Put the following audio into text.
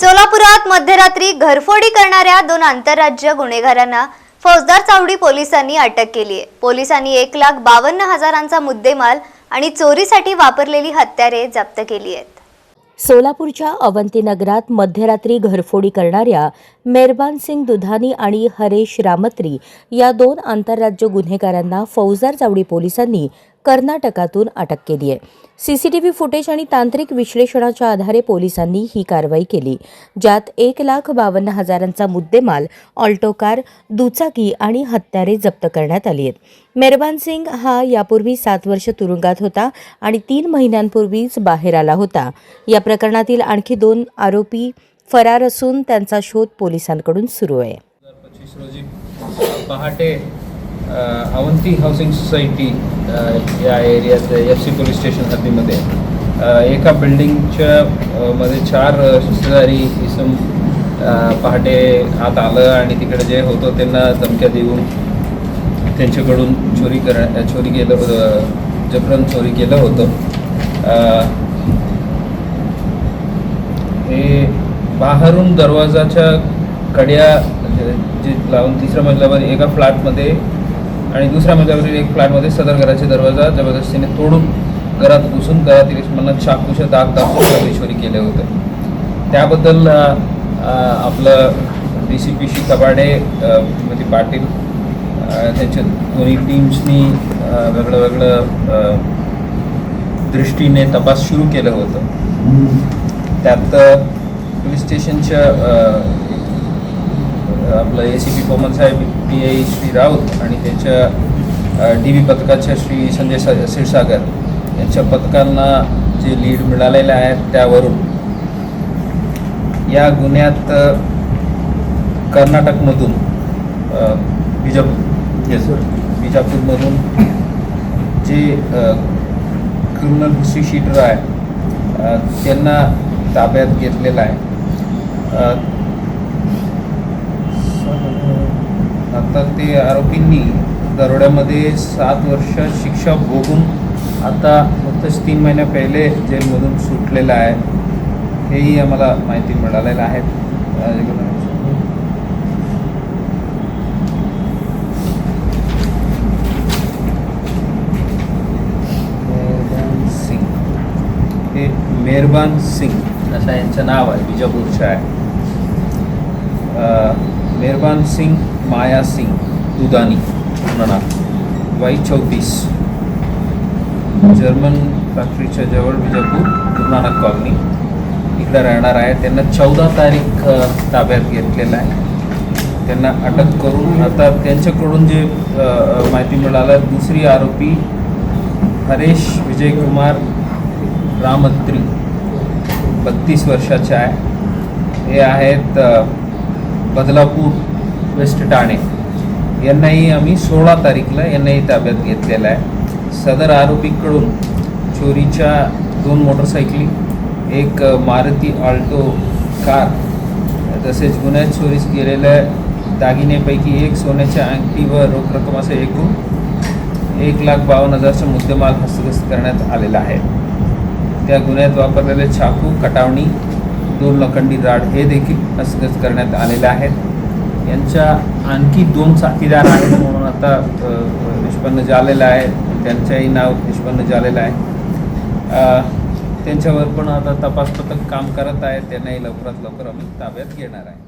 सोलापुरात मध्यरात्री घरफोडी करणाऱ्या दोन आंतरराज्य गुन्हेगारांना फौजदार चावडी पोलिसांनी अटक केली आहे. पोलिसांनी एक लाख बावन्न हजारांचा मुद्देमाल आणि चोरीसाठी वापरलेली हत्यारे जप्त केली आहेत. सोलापूरच्या अवंतीनगरात मध्यरात्री घरफोडी करणाऱ्या मेहरबान सिंग दुधानी आणि हरेश रामत्री या दोन आंतरराज्य गुन्हेगारांना फौजदार चावडी पोलिसांनी कर्नाटकातून अटक केली आहे. C C T V footage आणि तांत्रिक विश्लेषणाच्या आधारे पोलिसांनी ही कारवाई केली. ज्यात एक लाख बावन्न हजारांचा मुद्देमाल ऑल्टो कार दुचाकी आणि हत्यारे जप्त करण्यात आली आहेत. मेहरबान सिंग हा यापूर्वी सात वर्ष तुरुंगात होता आणि तीन महिन्यांपूर्वीच बाहेर आला होता. या प्रकरणातील आणखी दोन आरोपी फरार असून त्यांचा शोध पोलिसांकडून सुरू आहे. पहाटे अवंती हाऊसिंग सोसायटी या एरियात एफ सी पोलीस स्टेशन हद्दीमध्ये एका बिल्डिंगच्या मध्ये चार शस्त्रधारी इसम पहाटे आत आलं आणि तिकडे जे होतं त्यांना धमक्या देऊन त्यांच्याकडून चोरी कर चोरी केलं होतं जबरन चोरी केलं होतं. हे बाहेरून दरवाजाच्या कड्या जे लावून तिसऱ्या मजल्यावर एका फ्लॅटमध्ये आणि दुसऱ्या मजल्यावरील एक फ्लॅटमध्ये सदर घराचे दरवाजा जबरदस्तीने तोडून घरात घुसून घरातील इस्मांना चाकूचे दाग दाखवून चोरी केले होते. त्याबद्दल आपलं डी सी पी शी कबाडे म्हणजे श्रीमती पाटील त्यांच्या दोन्ही टीम्सनी वेगळं वेगळं दृष्टीने तपास सुरू केलं होतं. त्यात पोलीस स्टेशनच्या आपलं ए सी पी कोमल साहेब पी आय श्री राऊत आणि त्यांच्या डी व्ही पथकाच्या श्री संजय सा क्षीरसागर यांच्या पथकांना जे लीड मिळालेले आहेत त्यावरून या गुन्ह्यात कर्नाटकमधून बिजापूर येस बिजापूरमधून जे क्रिमिनल हिस्ट्री शीटर आहे त्यांना ताब्यात घेतलेलं आहे. आता ते आरोपींनी दरोड्यामध्ये सात वर्ष शिक्षा भोगून आता फक्तच तीन महिन्या पहिले जेलमधून सुटलेलं आहे. हेही आम्हाला माहिती मिळालेलं आहे. मेहरबान सिंग हे मेहरबान सिंग असं यांचं नाव आहे बिजापूरचं आहे. मेहरबान सिंग माया सिंग दुदानी पूर्ण नाव वाई चौतीस. जर्मन फॅक्टरीच्या जवळ बिजापूर गुरुनानक कॉलनी इकडं राहणार आहे. त्यांना चौदा तारीख ताब्यात घेतलेलं आहे. त्यांना अटक करून आता त्यांच्याकडून जे माहिती मिळालं दुसरी आरोपी हरेश विजयकुमार रामत्री बत्तीस वर्षाचे आहे. हे आहेत बदलापूर वेस्ट ठाणे. यांनाही आम्ही सोळा तारीखला यांनाही ताब्यात घेतलेला आहे. सदर आरोपीकडून चोरीच्या दोन मोटरसायकली एक मारुती आल्टो कार तसेच गुन्ह्यात चोरीस गेलेल्या दागिन्यापैकी एक सोन्याच्या अंगठी व रोख रक्कम एकूण एक लाख बावन्न हजारचा मुद्देमाल हस्तगस्त करण्यात आलेला आहे. त्या गुन्ह्यात वापरलेले चाकू कटावणी दोन लोखंडी राड हे देखील हस्तगत करण्यात आलेले आहेत. यांच्या आणखी दोन साथीदार आहेत म्हणून आता निष्पन्न झालेलं आहे. त्यांचंही नाव निष्पन्न झालेलं आहे. त्यांच्यावर पण आता तपास पथक काम करत आहे त्यांनाही लवकरात लवकर आम्ही ताब्यात घेणार आहे.